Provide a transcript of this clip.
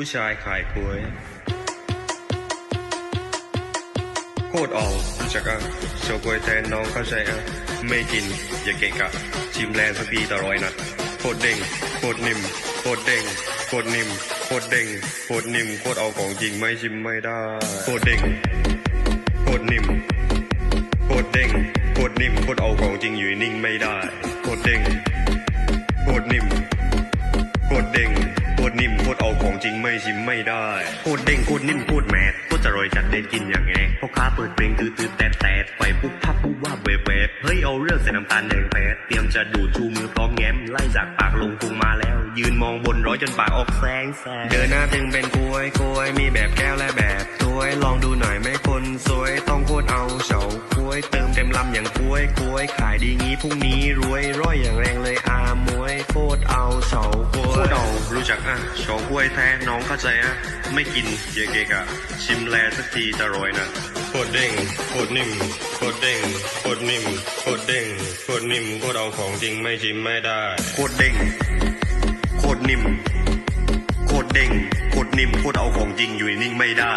ผู้ชายขายกล้วย โคตรออกจักอะโชว์กล้วยแทนน้องเข้าใจอะ ไม่กิน อย่าเกะกะ ชิมแลนสักทีต่อร้อยนัดโคตรเด้งโคตรนิ่มโคตรเด้งโคตรนิ่มโคตรเด้งโคตรนิ่มโคตรเอาของจริงไม่ชิมไม่ได้โคตรเด้งโคตรนิ่มโคตรเด้งโคตรนิ่มโคตรเอาของจริงอยู่นิ่งไม่ได้โคตรเด้งโคตรนิ่ม ของจริงไม่ชิมไม่ได้โคตรเด้งโคตรนิ่มโคตรแมสโคตรจะรอยจัดเด็ดกินอย่างไงพ่อค้าเปิดเพลงตื้อตื้อแตดแตดไปปุ๊บพับปุ๊บว่าเวบเวบเฮ้ยเอาเรื่องใส่น้ำตาลแดงแปดเตรียมจะดูดชูมือพร้อมแง้มไล่จากปากลงพุงมาแล้ว ยืนมองบนร้อยจนปากออกแสงแสงเดินหน้าตึงเป็นกล้วยกล้วยมีแบบแก้วและแบบถ้วยลองดูหน่อยไหมคนสวยต้องโคตรเอาเฉากล้วยเติมเต็มลำอย่างกล้วยกล้วยขายดีงี้พรุ่งนี้รวยร้อยอย่างแรงเลย เอารู้จักอะเฉากล้วยแท้น้องเข้าใจอะ ไม่กินอย่าเกะกะ ชิมแลสักทีจะรอยนะโคตรเด้งโคตรนิ่มโคตรเด้งโคตรนิ่มโคตรเด้งโคตรนิ่มโคตรเอาของจริงไม่ชิมไม่ได้โคตรเด้งโคตรนิ่มโคตรเด้งโคตรนิ่มโคตรเอาของจริงอยู่นิ่งไม่ได้